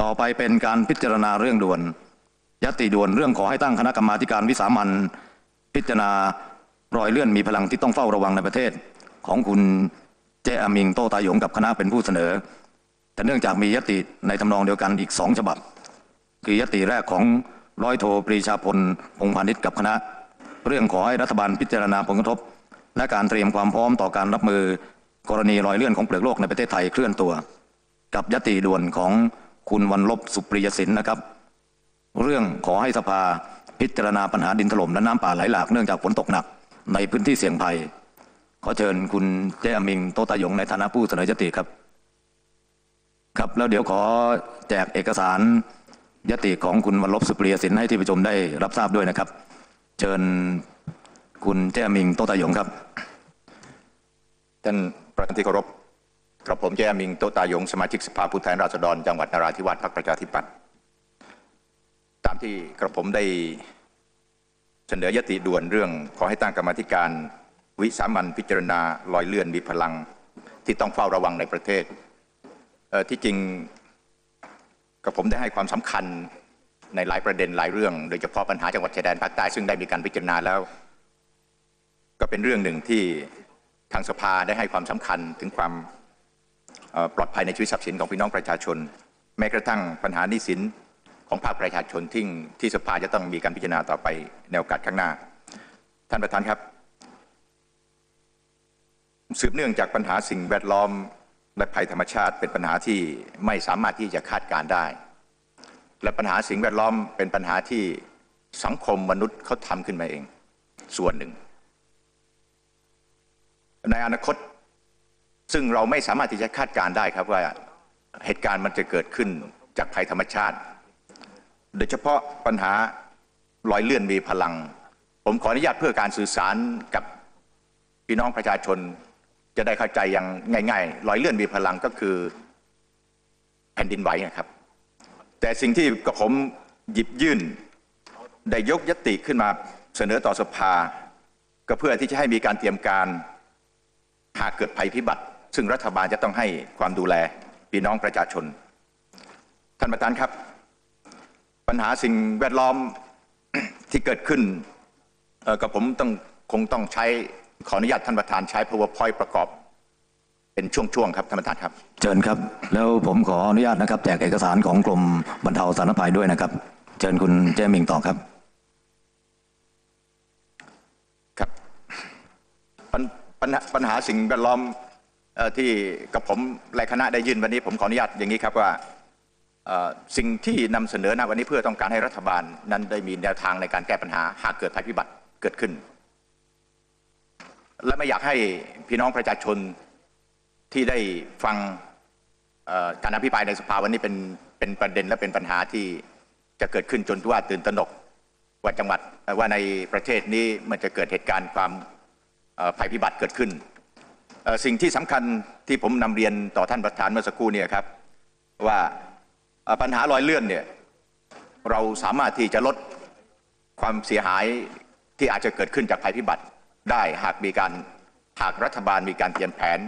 ต่อไปเป็นการพิจารณาเรื่องด่วน ยติด่วนเรื่องขอให้ตั้งคณะกรรมาการวิสามันพิจารณารอยเลื่อนมีพลังที่ต้องเฝ้าระวังในประเทศ ของคุณเจอามิงโตตายงกับคณะเป็นผู้เสนอ แต่เนื่องจากมียติในทำนองเดียวกันอีกสองฉบับ คือยติแรกของร้อยโทปรีชาพลพงพาณิชย์กับคณะ เรื่องขอให้รัฐบาลพิจารณาผลกระทบ และการเตรียมความพร้อมต่อการรับมือ กรณีรอยเลื่อนของเปลือกโลกในประเทศไทยเคลื่อนตัว กับยติด่วนของ คุณวันลบสุปริยสินนะครับ เรื่องขอให้สภาพิจารณาปัญหาดินถล่มและน้ำป่าไหลหลากเนื่องจากฝนตกหนัก ในพื้นที่เสี่ยงภัย ขอเชิญคุณเจอามิงโตตายงในฐานะผู้เสนอยติครับ ครับแล้วเดี๋ยวขอแจกเอกสารยติของคุณวันลบสุปริยสินให้ที่ประชุมได้รับทราบด้วยนะครับ เชิญคุณเจอามิงโตตายงครับท่านประธานที่เคารพ กระผมแจมิงโตตายงสมาชิกสภาผู้แทนราษฎรจังหวัดนราธิวาสพรรคประชาธิปัตย์ตามที่กระผมได้เสนอยติด่วนเรื่อง ขอให้ตั้งกรรมธิการ วิสามันพิจารณาลอยเลื่อนมีพลังที่ต้องเฝ้าระวังในประเทศเที่จริงกระผมได้ให้ความสำคัญในหลายประเด็นหลายเรื่อง โดยเฉพาะปัญหาจังหวัดชายแดนภาคใต้ซึ่งได้มีการพิจารณาแล้ว ก็เป็นเรื่องหนึ่งที่ทางสภาได้ให้ความสำคัญถึงความ ปลอดภัยในชีวิตทรัพย์สินของพี่น้องประชาชน แม้กระทั่งปัญหาหนี้สินของภาคประชาชนที่ที่สภาจะต้องมีการพิจารณาต่อไปในโอกาสข้างหน้า ท่านประธานครับ สืบเนื่องจากปัญหาสิ่งแวดล้อมและภัยธรรมชาติเป็นปัญหาที่ไม่สามารถที่จะคาดการได้ และปัญหาสิ่งแวดล้อมเป็นปัญหาที่สังคมมนุษย์เขาทำขึ้นมาเอง ส่วนหนึ่ง ในอนาคต ซึ่งเราไม่สามารถที่จะคาดการได้ครับว่าเหตุการณ์มันจะเกิดขึ้นจากภัยธรรมชาติ โดยเฉพาะปัญหาลอยเลื่อนมีพลัง ผมขออนุญาตเพื่อการสื่อสารกับพี่น้องประชาชนจะได้เข้าใจอย่างง่ายๆลอยเลื่อนมีพลังก็คือแผ่นดินไหวนะครับ แต่สิ่งที่กับผมหยิบยื่น ได้ยกยติขึ้นมาเสนอต่อสภา ก็เพื่อที่จะให้มีการเตรียมการหากเกิดภัยพิบัติ ซึ่งรัฐบาลจะต้องให้ความดูแลพี่น้องประชาชน ท่านประธานครับ ปัญหาสิ่งแวดล้อมที่เกิดขึ้นเอ่อกับผมต้องคงต้องใช้ขออนุญาตท่านประธานใช้ powerpoint ประกอบเป็นช่วงๆครับท่านประธานครับ เชิญครับ แล้วผมขออนุญาตนะครับแจกเอกสารของกรมบรรเทาสาธารณภัยด้วยนะครับ เชิญคุณเจมิงต่อครับครับปัญปัญหาปัญหาสิ่งแวดล้อมเอ่อ ที่กับผมและคณะได้ยื่นวันนี้ผมขออนุญาตอย่างนี้ครับว่าสิ่งที่นำเสนอณวันนี้เพื่อต้องการให้รัฐบาลนั้นได้มีแนวทางในการแก้ปัญหาหากเกิดภัยพิบัติเกิดขึ้น และไม่อยากให้พี่น้องประชาชนที่ได้ฟังการอภิปรายในสภาวันนี้เป็นเป็นประเด็นและเป็นปัญหาที่จะเกิดขึ้นจนว่าตื่นตระหนกว่าจังหวัดว่าในประเทศนี้มันจะเกิดเหตุการณ์ความภัยพิบัติเกิดขึ้น สิ่งที่สำคัญที่ผมนำเรียนต่อท่านประธานเมื่อสักครู่เนี่ยครับว่าปัญหาลอยเลื่อนเนี่ยเราสามารถที่จะลดความเสียหายที่อาจจะเกิดขึ้นจากภัยพิบัติได้หากมีการหากรัฐบาลมีการเตรียมแผน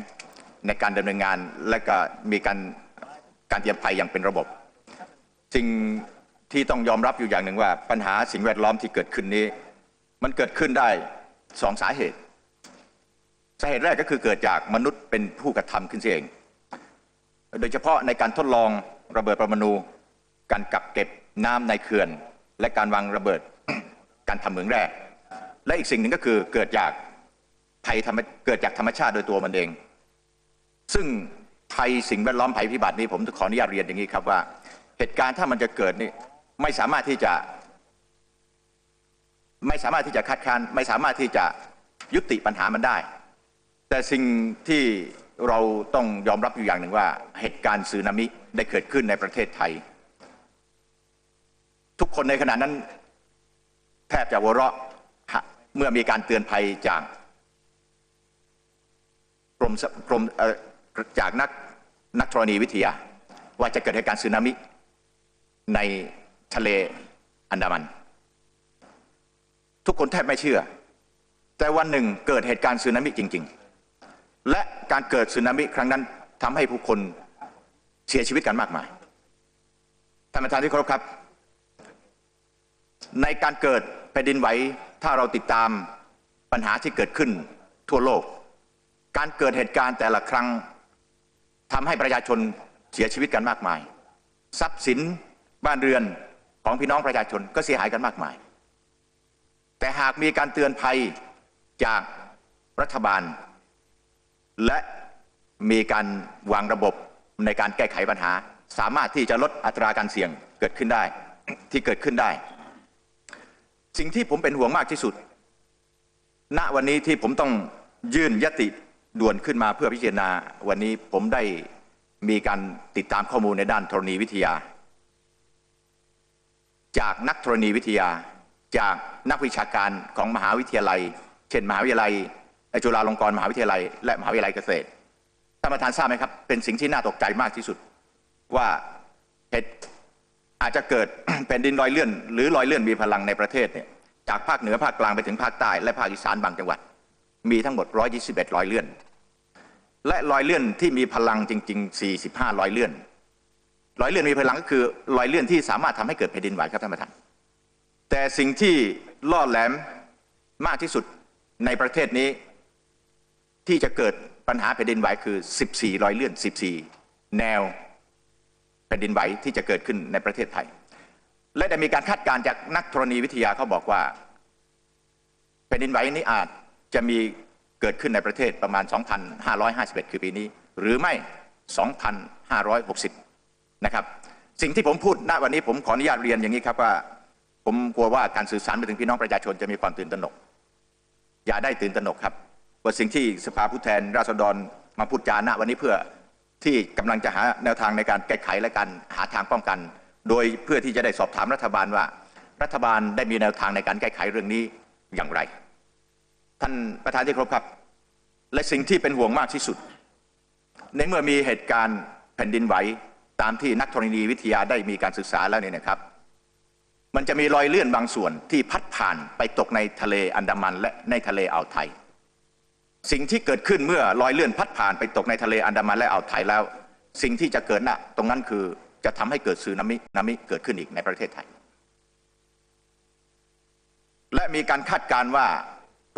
ในการดำเนินงานและก็มีการการเตรียมภัยอย่างเป็นระบบ สิ่งที่ต้องยอมรับอยู่อย่างหนึ่งว่า ปัญหาสิ่งแวดล้อมที่เกิดขึ้นนี้ มันเกิดขึ้นได้สองสาเหตุ สาเหตุแรกก็คือเกิดจากมนุษย์เป็นผู้กระทำขึ้นเอง โดยเฉพาะในการทดลองระเบิดปรมาณูการกักเก็บน้ำในเขื่อน และการวางระเบิดการทำเหมืองแร่และอีกสิ่งหนึ่งก็คือเกิดจากภัยธรรมเกิดจากธรรมชาติโดยตัวมันเอง ซึ่งภัยสิ่งแวดล้อมภัยพิบัตินี้ผมขออนุญาตเรียนอย่างนี้ครับว่า เหตุการณ์ถ้ามันจะเกิดนี่ไม่สามารถที่จะ ไม่สามารถที่จะคัดค้านไม่สามารถที่จะยุติปัญหามันได้ แต่สิ่งที่เราต้องยอมรับอยู่อย่างหนึ่งว่า เหตุการณ์สึนามิได้เกิดขึ้นในประเทศไทย ทุกคนในขณะนั้นแทบจะหัวเราะฮะเมื่อมีการเตือนภัยจากกรมกรมจากนักนักธรณีวิทยา ว่าจะเกิดเหตุการณ์สึนามิในทะเลอันดามัน ทุกคนแทบไม่เชื่อ แต่วันหนึ่งเกิดเหตุการณ์สึนามิจริง ๆ และการเกิดสึนามิครั้งนั้นทำให้ผู้คนเสียชีวิตกันมากมาย ท่านประธานที่เคารพครับ ในการเกิดแผ่นดินไหวถ้าเราติดตามปัญหาที่เกิดขึ้นทั่วโลก การเกิดเหตุการณ์แต่ละครั้งทำให้ประชาชนเสียชีวิตกันมากมาย ทรัพย์สินบ้านเรือนของพี่น้องประชาชนก็เสียหายกันมากมาย แต่หากมีการเตือนภัยจากรัฐบาล และมีการวางระบบในการแก้ไขปัญหา สามารถที่จะลดอัตราการเสี่ยงเกิดขึ้นได้ที่เกิดขึ้นได้ สิ่งที่ผมเป็นห่วงมากที่สุด ณวันนี้ที่ผมต้องยื่นยติด่วนขึ้นมาเพื่อพิจารณาวันนี้ผมได้มีการติดตามข้อมูลในด้านธรณีวิทยา จากนักธรณีวิทยา จากนักวิชาการของมหาวิทยาลัย เช่นมหาวิทยาลัย จุฬาลงกรณ์มหาวิทยาลัย และมหาวิทยาลัยเกษตรท่านประธานทราบไหมครับ เป็นสิ่งที่น่าตกใจมากที่สุด ว่าเหตุอาจจะเกิดแผ่นดินรอยเลื่อน หรือรอยเลื่อนมีพลังในประเทศเนี่ยจากภาคเหนือภาคกลางไปถึงภาคใต้และภาคอีสานบางจังหวัด มีทั้งหมด 121รอยเลื่อน และรอยเลื่อนที่มีพลังจริง ๆ 45รอยเลื่อนรอยเลื่อนมีพลังก็คือรอยเลื่อนที่สามารถทำให้เกิดแผ่นดินไหวครับท่านประธานแต่สิ่งที่ล่อแหลมมากที่สุดในประเทศนี้ ที่จะเกิดปัญหาแผ่นดินไหวคือ 14 รอยเลื่อน 14 แนวแผ่นดินไหวที่จะเกิดขึ้นในประเทศไทย และได้มีการคาดการณ์จากนักธรณีวิทยาเขาบอกว่า แผ่นดินไหวนี้อาจจะมีเกิดขึ้นในประเทศประมาณ 2,551 คือปีนี้ หรือไม่ 2,560 นะครับ สิ่งที่ผมพูดณวันนี้ผมขออนุญาตเรียนอย่างนี้ครับว่า ผมกลัวว่าการสื่อสารไปถึงพี่น้องประชาชนจะมีความตื่นตระหนก อย่าได้ตื่นตระหนกครับ ว่าสิ่งที่สภาผู้แทนราษฎรมาพูดจาณวันนี้เพื่อที่กำลังจะหาแนวทางในการแก้ไขและการหาทางป้องกัน โดยเพื่อที่จะได้สอบถามรัฐบาลว่า รัฐบาลได้มีแนวทางในการแก้ไขเรื่องนี้อย่างไร ท่านประธานที่เคารพครับ และสิ่งที่เป็นห่วงมากที่สุด ในเมื่อมีเหตุการณ์แผ่นดินไหวตามที่นักธรณีวิทยาได้มีการศึกษาแล้วเนี่ยนะครับ มันจะมีรอยเลื่อนบางส่วนที่พัดผ่านไปตกในทะเลอันดามันและในทะเลอ่าวไทย สิ่งที่เกิดขึ้นเมื่อรอยเลื่อนพัดผ่านไปตกในทะเลอันดามันและอ่าวไทยแล้ว สิ่งที่จะเกิดน่ะ ตรงนั้นคือจะทำให้เกิดสึนามินามิเกิดขึ้นอีกในประเทศไทย และมีการคาดการณ์ว่า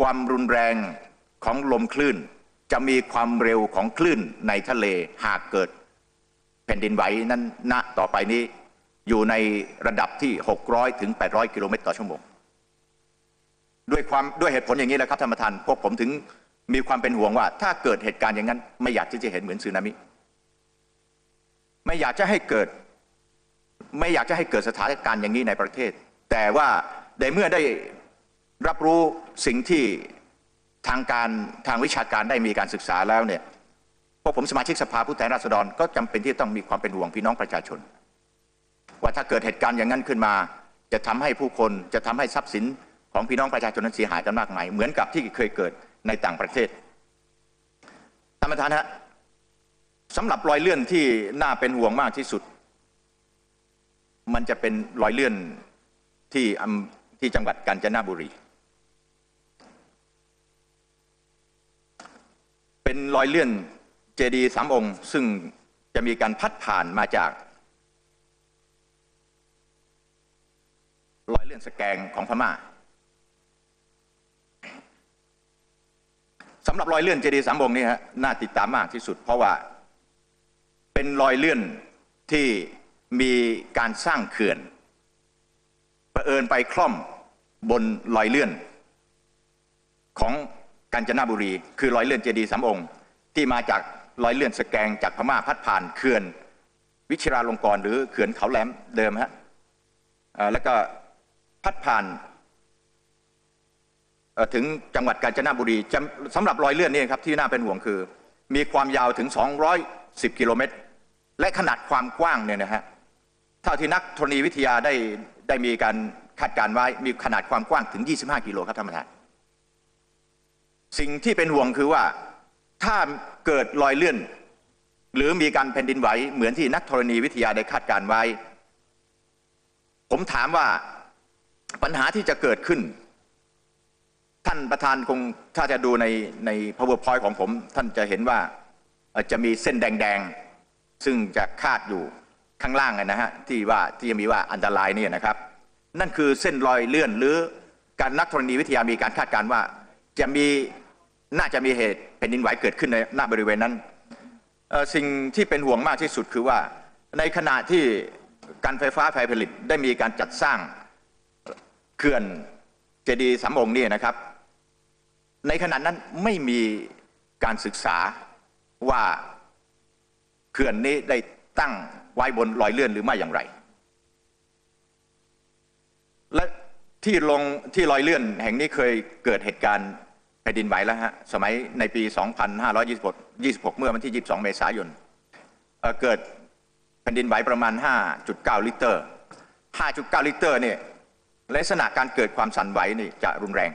ความรุนแรงของลมคลื่น จะมีความเร็วของคลื่นในทะเลหากเกิดแผ่นดินไหวนั้นณต่อไปนี้อยู่ในระดับที่ 600 ถึง 800 กิโลเมตรต่อชั่วโมง ด้วยความด้วยเหตุผลอย่างนี้แหละครับท่านประธานพวกผมถึง มีความเป็นห่วงว่า ถ้าเกิดเหตุการณ์อย่างนั้น ไม่อยากที่จะเห็นเหมือนสึนามิ ไม่อยากจะให้เกิด ไม่อยากจะให้เกิดสถานการณ์อย่างนี้ในประเทศ แต่ว่าในเมื่อได้รับรู้สิ่งที่ทางการทางวิชาการได้มีการศึกษาแล้วเนี่ยพวกผมสมาชิกสภาผู้แทนราษฎรก็จำเป็นที่ต้องมีความเป็นห่วงพี่น้องประชาชน ว่าถ้าเกิดเหตุการณ์อย่างนั้นขึ้นมา จะทำให้ผู้คนจะทำให้ทรัพย์สินของพี่น้องประชาชนนั้นเสียหายกันมากมายเหมือนกับที่เคยเกิด ในต่างประเทศท่านประธานฮะสำหรับรอยเลื่อนที่น่าเป็นห่วงมากที่สุด มันจะเป็นรอยเลื่อนที่ที่จังหวัดกาญจนบุรี เป็นรอยเลื่อนเจดีย์สามองค์ ซึ่งจะมีการพัดผ่านมาจากรอยเลื่อนสแกงของพม่า สำหรับรอยเลื่อนเจดีย์สามองค์นี้ฮะน่าติดตามมากที่สุด เพราะว่าเป็นรอยเลื่อนที่มีการสร้างเขื่อนประเอิญไปคล่อมบนรอยเลื่อน ของกาญจนบุรี คือรอยเลื่อนเจดีย์สามองค์ ที่มาจากรอยเลื่อนสแกงจากพม่าพัดผ่านเขื่อน วิชิราลงกรณหรือเขื่อนเขาแหลมเดิมฮะแล้วก็พัดผ่าน ถึงจังหวัดกาญจนบุรีสำหรับรอยเลื่อนนี่ครับที่น่าเป็นห่วงคือ มีความยาวถึง 210 กิโลเมตร และขนาดความกว้างเนี่ยนะฮะเท่าที่นักธรณีวิทยาได้ได้มีการคาดการณ์ไว้มีขนาดความกว้างถึง 25 กิโลครับท่านประธานสิ่งที่เป็นห่วงคือว่าถ้าเกิดรอยเลื่อน หรือมีการแผ่นดินไหวเหมือนที่นักธรณีวิทยาได้คาดการณ์ไว้ ผมถามว่าปัญหาที่จะเกิดขึ้น ท่านประธานคงถ้าจะดูในใน powerpoint ของผม ท่านจะเห็นว่าจะมีเส้นแดงๆ ซึ่งจะคาดอยู่ข้างล่างนะฮะที่ว่าที่มีว่าอันตรายเนี่ยนะครับ นั่นคือเส้นรอยเลื่อนหรือการนักธรณีวิทยามีการคาดการณ์ว่าจะมีน่าจะมีเหตุแผ่นดินไหวเกิดขึ้นในหน้าบริเวณนั้น สิ่งที่เป็นห่วงมากที่สุดคือว่าในขณะที่การไฟฟ้าฝ่ายผลิตได้มีการจัดสร้างเขื่อนเจดีย์สามองค์นี่นะครับ ในขณะนั้นไม่มีการศึกษาว่าเขื่อนนี้ได้ตั้งไว้บนรอยเลื่อนหรือไม่อย่างไร และที่ลงที่รอยเลื่อนแห่งนี้เคยเกิดเหตุการณ์แผ่นดินไหวแล้วฮะสมัยในปี 2526 เมื่อวันที่ 22 เมษายนเเกิดแผ่นดินไหวประมาณ 5.9 ลิตร 5.9 ลิตรเนี่ยลักษณะการเกิดความสั่นไหวนี่จะรุนแรง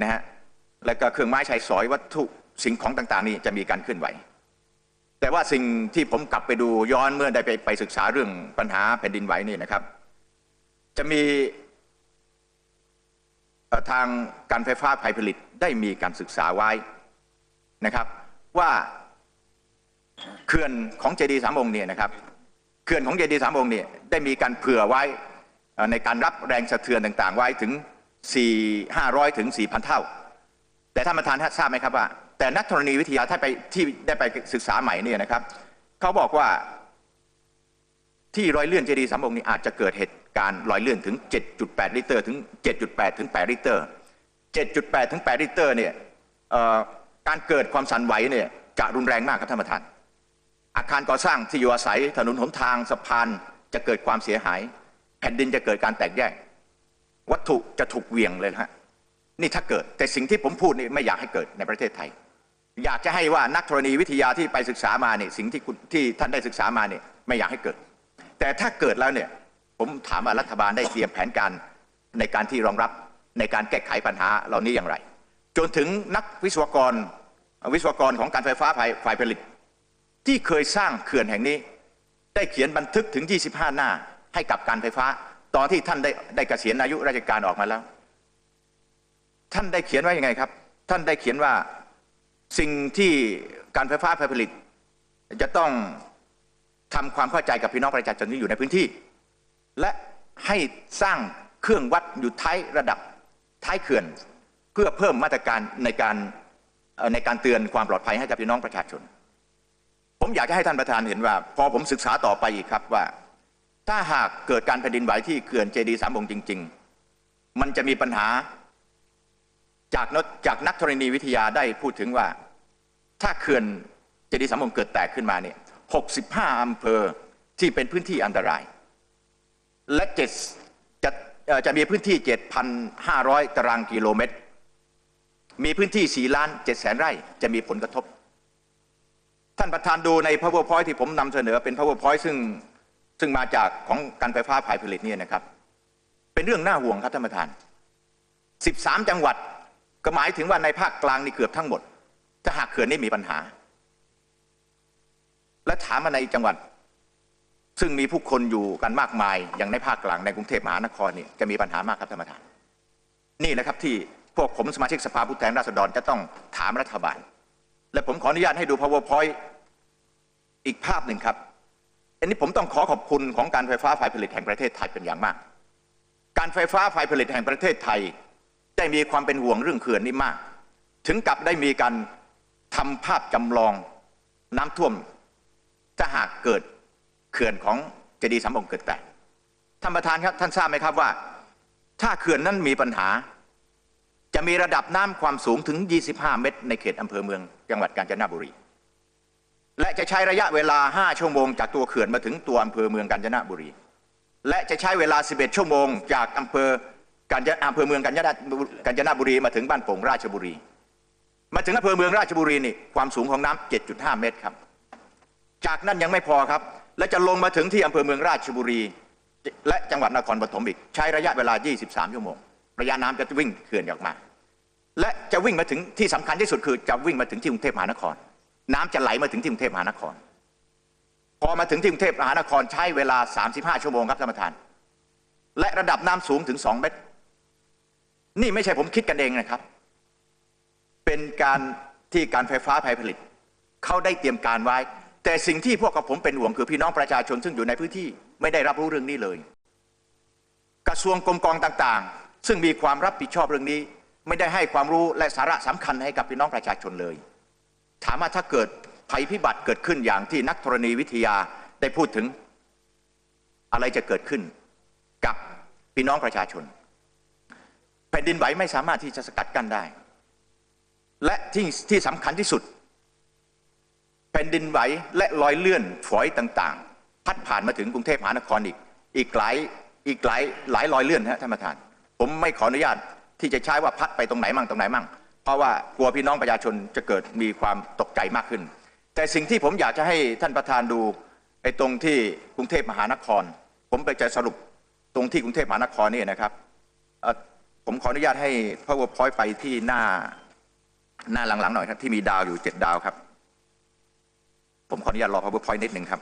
นะฮะ แล้วก็เครื่องไม้ใช้สอยวัตถุสิ่งของต่างๆ นี่จะมีการเคลื่อนไหว แต่ว่าสิ่งที่ผมกลับไปดูย้อนเมื่อได้ไปไปศึกษาเรื่องปัญหาแผ่นดินไหวนี่นะครับ จะมีทางการไฟฟ้าฝ่ายผลิตได้มีการศึกษาไว้นะครับ ว่าเขื่อนของเจดีสามองค์เนี่ยนะครับเขื่อนของเจดีสามองค์เนี่ยได้มีการเผื่อไว้ในการรับแรงสะเทือนต่างๆ ไว้ถึง 4 500 ถึง 4,000 เท่า แต่ท่านประธานทราบไหมครับว่า แต่นักธรณีวิทยาถ้าไปที่ได้ไปศึกษาใหม่เนี่ยนะครับเขาบอกว่าที่รอยเลื่อนเจดีย์สามองค์นี้อาจจะเกิดเหตุการณ์รอยเลื่อนถึง 7.8 ลิตรถึง 7.8 ถึง 8 ลิตร 7.8 ถึง 8 ลิตรเนี่ยการเกิดความสั่นไหวเนี่ยจะรุนแรงมากครับท่านประธาน อาคารก่อสร้างที่อยู่อาศัยถนนหนทางสะพานจะเกิดความเสียหาย แผ่นดินจะเกิดการแตกแยก วัตถุจะถูกเหวี่ยงเลยนะฮะ นี่ถ้าเกิด แต่สิ่งที่ผมพูดนี่ไม่อยากให้เกิดในประเทศไทย อยากจะให้ว่านักธรณีวิทยาที่ไปศึกษามาเนี่ยสิ่งที่คุณที่ท่านได้ศึกษามาเนี่ยไม่อยากให้เกิด แต่ถ้าเกิดแล้วเนี่ยผมถามว่ารัฐบาลได้เตรียมแผนการในการที่รองรับในการแก้ไขปัญหาเหล่านี้อย่างไร จนถึงนักวิศวกรวิศวกรของการไฟฟ้าฝ่ายผลิต ที่เคยสร้างเขื่อนแห่งนี้ ได้เขียนบันทึกถึง 25 หน้าให้กับการไฟฟ้า ตอนที่ท่านได้ได้เกษียณอายุราชการออกมาแล้ว ท่านได้เขียนว่ายังไงครับ ท่านได้เขียนว่าสิ่งที่การไฟฟ้าผลิต จะต้องทำความเข้าใจกับพี่น้องประชาชนที่อยู่ในพื้นที่ และให้สร้างเครื่องวัดอยู่ท้ายระดับท้ายเขื่อน เพื่อเพิ่มมาตรการในการในการเตือนความปลอดภัยให้กับพี่น้องประชาชน ผมอยากจะให้ท่านประธานเห็นว่า พอผมศึกษาต่อไปอีกครับว่า ถ้าหากเกิดการแผ่นดินไหวที่เขื่อนเจดีสามองจริง ๆ มันจะมีปัญหา จากนจากนักธรณีวิทยาได้พูดถึงว่า ถ้าเขื่อนเจดีย์สามองค์เกิดแตกขึ้นมาเนี่ย65อำเภอที่เป็นพื้นที่อันตราย และเจ็ดจะจะมีพื้นที่ 7,500 ตารางกิโลเมตร มีพื้นที่ 4 ล้าน7แสนไร่จะมีผลกระทบ ท่านประธานดูใน powerpoint ที่ผมนำเสนอเป็น powerpoint ซึ่งซึ่งมาจากของการไฟฟ้าฝ่ายผลิตเนี่ยนะครับ เป็นเรื่องน่าห่วงครับท่านประธาน 13 จังหวัด ก็หมายถึงว่าในภาคกลางนี่เกือบทั้งหมด ถ้าหากเขื่อนนี้มีปัญหา และถามมาในจังหวัด ซึ่งมีผู้คนอยู่กันมากมาย อย่างในภาคกลางในกรุงเทพมหานครเนี่ยจะมีปัญหามากครับท่านประธาน นี่นะครับที่พวกผมสมาชิกสภาผู้แทนราษฎรจะต้องถามรัฐบาล และผมขออนุญาตให้ดู powerpoint อีกภาพหนึ่งครับ อันนี้ผมต้องขอขอบคุณของการไฟฟ้าฝ่ายผลิตแห่งประเทศไทยเป็นอย่างมาก การไฟฟ้าฝ่ายผลิตแห่งประเทศไทย ได้มีความเป็นห่วงเรื่องเขื่อนนี้มาก ถึงกับได้มีการทำภาพจำลองน้ำท่วมถ้าหากเกิดเขื่อนของเจดีย์สามองค์เกิดแตกท่านประธานครับท่านทราบไหมครับว่า ถ้าเขื่อนนั้นมีปัญหา จะมีระดับน้ำความสูงถึง 25 เมตร ในเขตอำเภอเมือง จังหวัดกาญจนบุรี และจะใช้ระยะเวลา 5 ชั่วโมง จากตัวเขื่อนมาถึงตัวอำเภอเมืองกาญจนบุรี และจะใช้เวลา 11 ชั่วโมง จากอำเภอ กาญจอำเภอเมืองกาญจนกาญจนบุรีมาถึงบ้านโป่งราชบุรี มาถึงอำเภอเมืองราชบุรีนี่ความสูงของน้ำ7.5 เมตรครับ จากนั้นยังไม่พอครับ และจะลงมาถึงที่อำเภอเมืองราชบุรี และจังหวัดนครปฐมอีก ใช้ระยะเวลา 23 ชั่วโมง ระยะน้ำจะวิ่งเขื่อนออกมา และจะวิ่งมาถึงที่สำคัญที่สุดคือจะวิ่งมาถึงที่กรุงเทพมหานคร น้ำจะไหลมาถึงที่กรุงเทพมหานคร พอมาถึงที่กรุงเทพมหานครใช้เวลา 35 ชั่วโมงครับท่านประธาน และระดับน้ำสูงถึง 2 เมตร นี่ไม่ใช่ผมคิดกันเองนะครับ เป็นการที่การไฟฟ้าภายผลิต เขาได้เตรียมการไว้ แต่สิ่งที่พวกกับผมเป็นห่วงคือพี่น้องประชาชนซึ่งอยู่ในพื้นที่ไม่ได้รับรู้เรื่องนี้เลย กระทรวงกรมกองต่างๆ ซึ่งมีความรับผิดชอบเรื่องนี้ ไม่ได้ให้ความรู้และสาระสำคัญให้กับพี่น้องประชาชนเลย ถามว่าถ้าเกิดภัยพิบัติเกิดขึ้นอย่างที่นักธรณีวิทยาได้พูดถึง อะไรจะเกิดขึ้นกับพี่น้องประชาชน แผ่นดินไหวไม่สามารถที่จะสกัดกั้นได้ และที่ที่สำคัญที่สุด แผ่นดินไหวและรอยเลื่อนฝอยต่างๆ พัดผ่านมาถึงกรุงเทพมหานครอีก อีกหลายอีกหลายหลายรอยเลื่อนฮะท่านประธาน ผมไม่ขออนุญาตที่จะใช้ว่าพัดไปตรงไหนมั่งตรงไหนมั่ง เพราะว่ากลัวพี่น้องประชาชนจะเกิดมีความตกใจมากขึ้น แต่สิ่งที่ผมอยากจะให้ท่านประธานดูไอ้ตรงที่กรุงเทพมหานคร ผมไปจะสรุปตรงที่กรุงเทพมหานครนี่นะครับ ผมขออนุญาตให้ powerpoint ไปที่หน้าหน้าหลังๆหน่อยครับ ที่มีดาวอยู่เจ็ดดาวครับ ผมขออนุญาตรอ powerpoint นิดหนึ่งครับ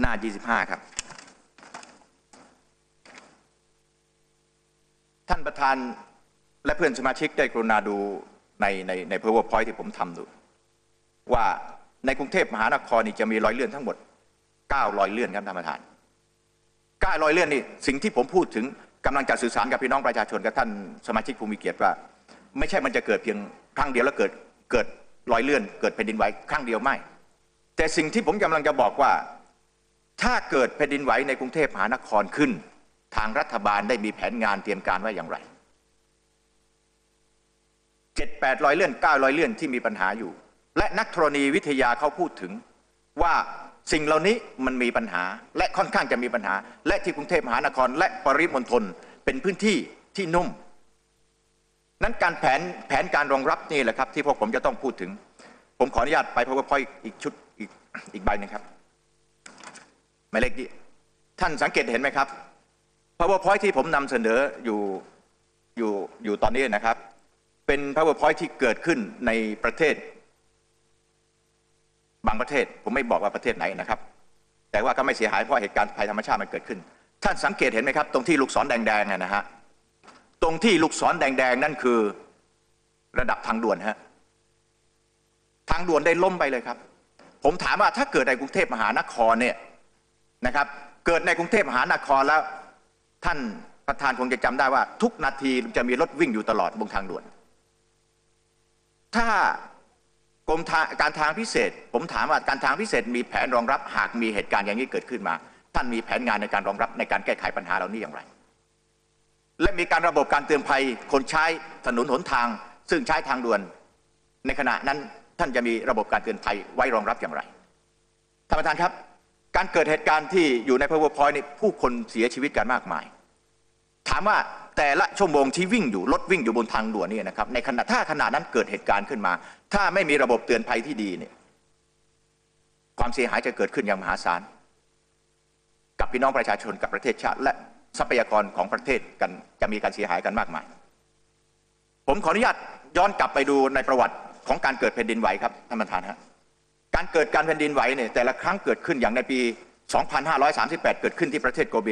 หน้า 25 ครับ ท่านประธานและเพื่อนสมาชิกได้กรุณาดูในในใน powerpoint ที่ผมทำดู ว่าในกรุงเทพมหานครนี่จะมีรอยเลื่อนทั้งหมด9รอยเลื่อนครับท่านประธาน9รอยเลื่อนนี่สิ่งที่ผมพูดถึง กำลังจะสื่อสารกับพี่น้องประชาชนกับท่านสมาชิกผู้มีเกียรติว่า ไม่ใช่มันจะเกิดเพียงครั้งเดียวแล้วเกิดเกิดรอยเลื่อนเกิดแผ่นดินไหวครั้งเดียวไม่ แต่สิ่งที่ผมกำลังจะบอกว่า ถ้าเกิดแผ่นดินไหวในกรุงเทพมหานครขึ้น ทางรัฐบาลได้มีแผนงานเตรียมการไว้อย่างไรเจ็ดแปดรอยเลื่อนเก้ารอยเลื่อนที่มีปัญหาอยู่ และนักธรณีวิทยาเขาพูดถึงว่า สิ่งเหล่านี้มันมีปัญหาและค่อนข้างจะมีปัญหา และที่กรุงเทพมหานครและปริมณฑลเป็นพื้นที่ที่นุ่ม นั้นการแผนแผนการรองรับนี่แหละครับ ที่พวกผมจะต้องพูดถึง ผมขออนุญาตไป powerpoint อีกชุดอีกอีกใบหนึงครับหมายเลขที่ท่านสังเกตเห็นไหมครับ powerpoint ที่ผมนำเสนออยู่อยู่อยู่ตอนนี้นะครับ เป็น powerpoint ที่เกิดขึ้นในประเทศ บางประเทศผมไม่บอกว่าประเทศไหนนะครับ แต่ว่าก็ไม่เสียหายเพราะเหตุการณ์ภัยธรรมชาติมันเกิดขึ้น ท่านสังเกตเห็นไหมครับ ตรงที่ลูกศรแดงๆน่ะนะฮะตรงที่ลูกศรแดงๆนั่นคือระดับทางด่วนฮะทางด่วนได้ล่มไปเลยครับ ผมถามว่าถ้าเกิดในกรุงเทพมหานครเนี่ยนะครับ เกิดในกรุงเทพมหานครแล้ว ท่านประธานคงจะจำได้ว่า ทุกนาทีจะมีรถวิ่งอยู่ตลอดบนทางด่วน ถ้า กรมทางการทางพิเศษ ผมถามว่าการทางพิเศษมีแผนรองรับหากมีเหตุการณ์อย่างนี้เกิดขึ้นมา ท่านมีแผนงานในการรองรับในการแก้ไขปัญหาเหล่านี้อย่างไร และมีการระบบการเตือนภัยคนใช้ถนนหนทาง ซึ่งใช้ทางด่วน ในขณะนั้นท่านจะมีระบบการเตือนภัยไว้รองรับอย่างไรท่านประธานครับ การเกิดเหตุการณ์ที่อยู่ใน powerpoint นี่ผู้คนเสียชีวิตกันมากมาย ถามว่าแต่ละชั่วโมงที่วิ่งอยู่รถวิ่งอยู่บนทางด่วนนี่นะครับในขณะถ้าขณะนั้นเกิดเหตุการณ์ขึ้นมา ถ้าไม่มีระบบเตือนภัยที่ดีเนี่ยความเสียหายจะเกิดขึ้นอย่างมหาศาลกับพี่น้องประชาชนกับประเทศชาติ และทรัพยากรของประเทศกันจะมีการเสียหายกันมากมาย ผมขออนุญาตย้อนกลับไปดูในประวัติของการเกิดแผ่นดินไหวครับท่านประธานฮะการเกิดการแผ่นดินไหวเนี่ยแต่ละครั้งเกิดขึ้นอย่างในปี 2538 เกิดขึ้นที่ประเทศโกเบ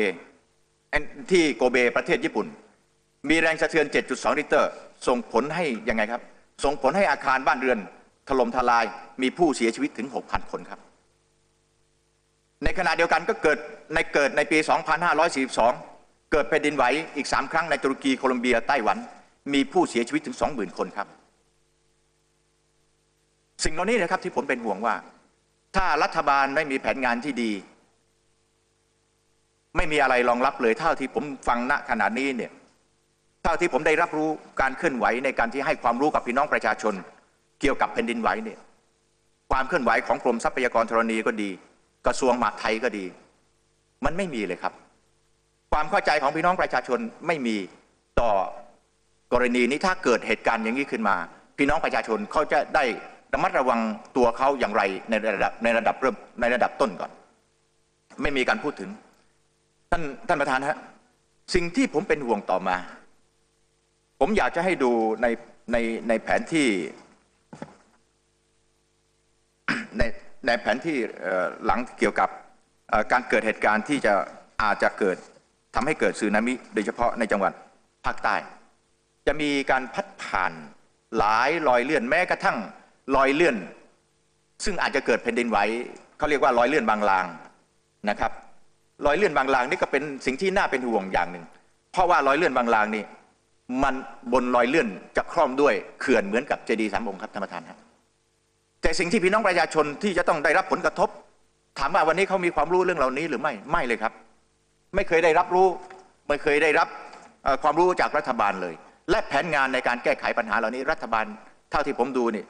ที่โกเบประเทศญี่ปุ่น มีแรงสะเทือน 7.2 ริกเตอร์ ส่งผลให้ยังไงครับ ส่งผลให้อาคารบ้านเรือน ถล่มทลายมีผู้เสียชีวิตถึง 6,000 คนครับ ในขณะเดียวกันก็เกิดในเกิดในปี 2542 เกิดแผ่นดินไหวอีก 3 ครั้งในตุรกีโคลอมเบียไต้หวัน มีผู้เสียชีวิตถึง 20,000 คนครับ สิ่งเหล่านี้นะครับที่ผมเป็นห่วงว่า ถ้ารัฐบาลไม่มีแผนงานที่ดี ไม่มีอะไรรองรับเลยเท่าที่ผมฟังณขณะนี้เนี่ยเท่าที่ผมได้รับรู้การเคลื่อนไหวในการที่ให้ความรู้กับพี่น้องประชาชน เกี่ยวกับแผ่นดินไหวเนี่ยความเคลื่อนไหวของกรมทรัพยากรธรณีก็ดี กระทรวงมหาดไทยก็ดี มันไม่มีเลยครับ ความเข้าใจของพี่น้องประชาชนไม่มีต่อกรณีนี้ถ้าเกิดเหตุการณ์อย่างนี้ขึ้นมา พี่น้องประชาชนเขาจะได้ระมัดระวังตัวเขาอย่างไรในระดับในระดับเริ่มในระดับต้นก่อน ไม่มีการพูดถึง ท่านท่านประธานฮะสิ่งที่ผมเป็นห่วงต่อมา ผมอยากจะให้ดูในในในแผนที่ในในแผนที่หลังเกี่ยวกับการเกิดเหตุการณ์ที่จะอาจจะเกิดทำให้เกิดสึนามิ โดยเฉพาะในจังหวัดภาคใต้ จะมีการพัดผ่านหลายรอยเลื่อนแม้กระทั่งรอยเลื่อน ซึ่งอาจจะเกิดแผ่นดินไหวเขาเรียกว่ารอยเลื่อนบางลางนะครับ รอยเลื่อนบางลางนี่ก็เป็นสิ่งที่น่าเป็นห่วงอย่างหนึ่ง เพราะว่ารอยเลื่อนบางลางนี่มันบนรอยเลื่อนจะคล่อมด้วยเขื่อนเหมือนกับเจดีย์สามองค์ครับท่านประธานครับแต่สิ่งที่พี่น้องประชาชนที่จะต้องได้รับผลกระทบ ถามว่าวันนี้เขามีความรู้เรื่องเหล่านี้หรือไม่ไม่เลยครับ ไม่เคยได้รับรู้ไม่เคยได้รับความรู้จากรัฐบาลเลย และแผนงานในการแก้ไขปัญหาเหล่านี้รัฐบาลเท่าที่ผมดูนี่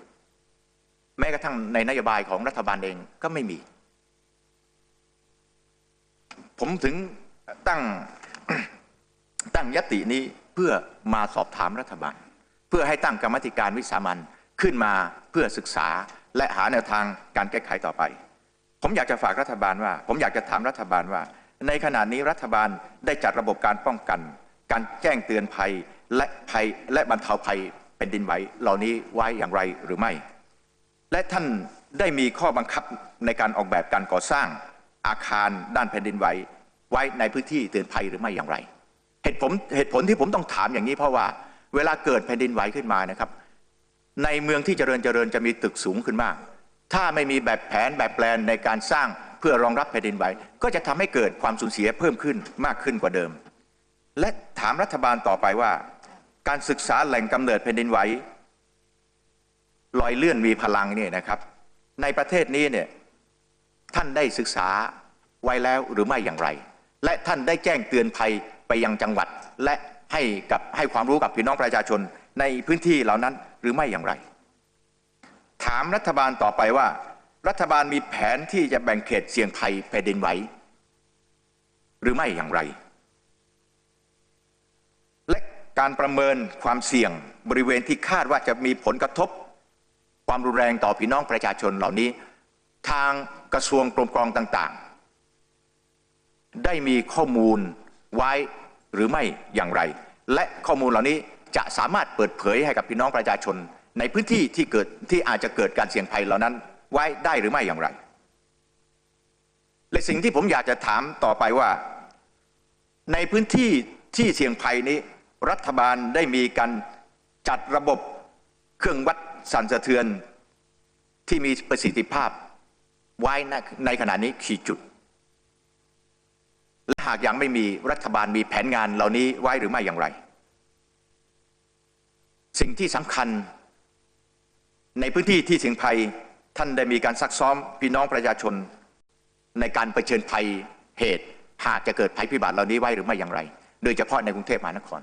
แม้กระทั่งในนโยบายของรัฐบาลเองก็ไม่มี ผมถึงตั้งตั้งยตินี้เพื่อมาสอบถามรัฐบาล เพื่อให้ตั้งกรรมธิการวิสามันขึ้นมาเพื่อศึกษาและหาแนวทางการแก้ไขต่อไป ผมอยากจะฝากรัฐบาลว่า ผมอยากจะถามรัฐบาลว่า ในขณะนี้รัฐบาลได้จัดระบบการป้องกัน การแจ้งเตือนภัยและภัยและบรรเทาภัยเป็นดินไหวเหล่านี้ไว้อย่างไรหรือไม่ และท่านได้มีข้อบังคับในการออกแบบการก่อสร้าง อาคารด้านแผ่นดินไหวไว้ในพื้นที่เตือนภัยหรือไม่อย่างไร เหตุผลเหตุผลที่ผมต้องถามอย่างนี้เพราะว่า เวลาเกิดแผ่นดินไหวขึ้นมานะครับ ในเมืองที่เจริญเจริญจะมีตึกสูงขึ้นมาก ถ้าไม่มีแบบแผนแบบแปลนในการสร้างเพื่อรองรับแผ่นดินไหวก็จะทำให้เกิดความสูญเสียเพิ่มขึ้นมากขึ้นกว่าเดิม และถามรัฐบาลต่อไปว่า การศึกษาแหล่งกำเนิดแผ่นดินไหวลอยเลื่อนมีพลังเนี่ยนะครับ ในประเทศนี้เนี่ย ท่านได้ศึกษาไว้แล้วหรือไม่อย่างไร และท่านได้แจ้งเตือนภัยไปยังจังหวัด และให้กับให้ความรู้กับพี่น้องประชาชนในพื้นที่เหล่านั้นหรือไม่อย่างไร ถามรัฐบาลต่อไปว่า รัฐบาลมีแผนที่จะแบ่งเขตเสี่ยงภัยแผ่นดินไหวหรือไม่อย่างไร และการประเมินความเสี่ยงบริเวณที่คาดว่าจะมีผลกระทบ ความรุนแรงต่อพี่น้องประชาชนเหล่านี้ ทาง กระทรวงกรมกองต่างๆ ได้มีข้อมูลไว้หรือไม่อย่างไร และข้อมูลเหล่านี้จะสามารถเปิดเผยให้กับพี่น้องประชาชน ในพื้นที่ที่เกิดที่อาจจะเกิดการเสี่ยงภัยเหล่านั้น ไว้ได้หรือไม่อย่างไร และสิ่งที่ผมอยากจะถามต่อไปว่า ในพื้นที่ที่เสี่ยงภัยนี้ รัฐบาลได้มีการจัดระบบเครื่องวัดสั่นสะเทือนที่มีประสิทธิภาพ ไว้ในขณะนี้ขีดจุด และหากยังไม่มีรัฐบาลมีแผนงานเหล่านี้ไว้หรือไม่อย่างไร สิ่งที่สำคัญ ในพื้นที่ที่เสี่ยงภัยท่านได้มีการซักซ้อมพี่น้องประชาชน ในการเผชิญภัยเหตุ หากจะเกิดภัยพิบัติเหล่านี้ไว้หรือไม่อย่างไร โดยเฉพาะในกรุงเทพมหานคร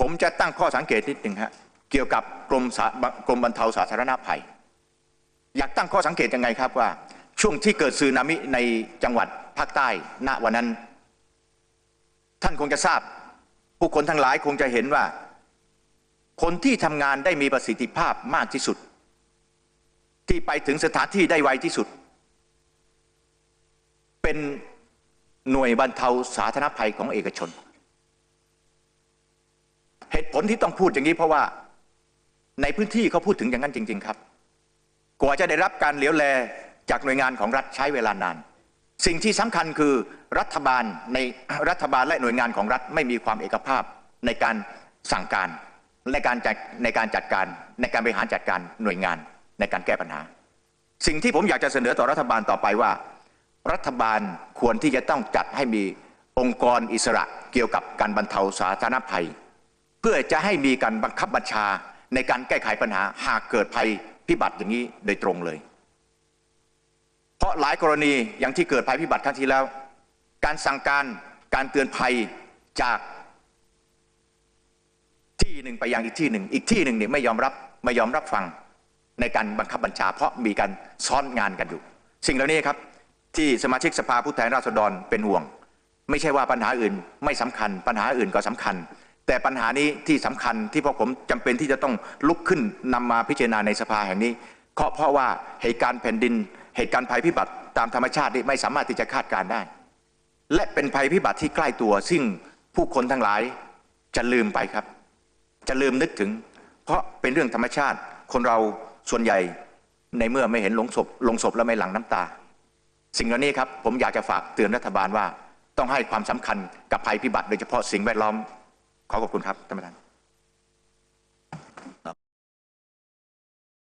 ผมจะตั้งข้อสังเกตนิดหนึ่งฮะเกี่ยวกับกรมกรมบรรเทาสาธารณภัย อยากตั้งข้อสังเกตยังไงครับว่า ช่วงที่เกิดสึนามิในจังหวัดภาคใต้ณวันนั้น ท่านคงจะทราบ ผู้คนทั้งหลายคงจะเห็นว่า คนที่ทำงานได้มีประสิทธิภาพมากที่สุด ที่ไปถึงสถานที่ได้ไวที่สุด เป็นหน่วยบรรเทาสาธารณภัยของเอกชน เหตุผลที่ต้องพูดอย่างนี้เพราะว่าในพื้นที่เขาพูดถึงอย่างนั้นจริง ๆ ครับ กว่าจะได้รับการเหลียวแลจากหน่วยงานของรัฐใช้เวลานาน สิ่งที่สำคัญคือรัฐบาลในรัฐบาลและหน่วยงานของรัฐไม่มีความเอกภาพในการสั่งการในการจัดในการจัดการในการบริหารจัดการหน่วยงานในการแก้ปัญหา สิ่งที่ผมอยากจะเสนอต่อรัฐบาลต่อไปว่า รัฐบาลควรที่จะต้องจัดให้มีองค์กรอิสระเกี่ยวกับการบรรเทาสาธารณภัย เพื่อจะให้มีการบังคับบัญชาในการแก้ไขปัญหาหากเกิดภัย พิบัติอย่างนี้โดยตรงเลย เพราะหลายกรณีอย่างที่เกิดภัยพิบัติครั้งที่แล้ว การสั่งการการเตือนภัยจากที่หนึ่งไปยังอีกที่หนึ่ง อีกที่หนึ่งเนี่ยไม่ยอมรับไม่ยอมรับฟังในการบังคับบัญชา เพราะมีการซ้อนงานกันอยู่ สิ่งเหล่านี้ครับที่สมาชิกสภาผู้แทนราษฎรเป็นห่วง ไม่ใช่ว่าปัญหาอื่นไม่สำคัญ ปัญหาอื่นก็สำคัญ แต่ปัญหานี้ที่สำคัญที่พวกผมจำเป็นที่จะต้องลุกขึ้นนำมาพิจารณาในสภาแห่งนี้เพราะเพราะว่าเหตุการณ์แผ่นดิน เหตุการณ์ภัยพิบัติตามธรรมชาตินี่ไม่สามารถที่จะคาดการได้ และเป็นภัยพิบัติที่ใกล้ตัว ซึ่งผู้คนทั้งหลายจะลืมไปครับ จะลืมนึกถึง เพราะเป็นเรื่องธรรมชาติ คนเราส่วนใหญ่ในเมื่อไม่เห็นลงศพลงศพแล้วไม่หลั่งน้ำตา สิ่งเหล่านี้ครับผมอยากจะฝากเตือนรัฐบาลว่า ต้องให้ความสำคัญกับภัยพิบัติโดยเฉพาะสิ่งแวดล้อม ขอขอบคุณครับท่านประธาน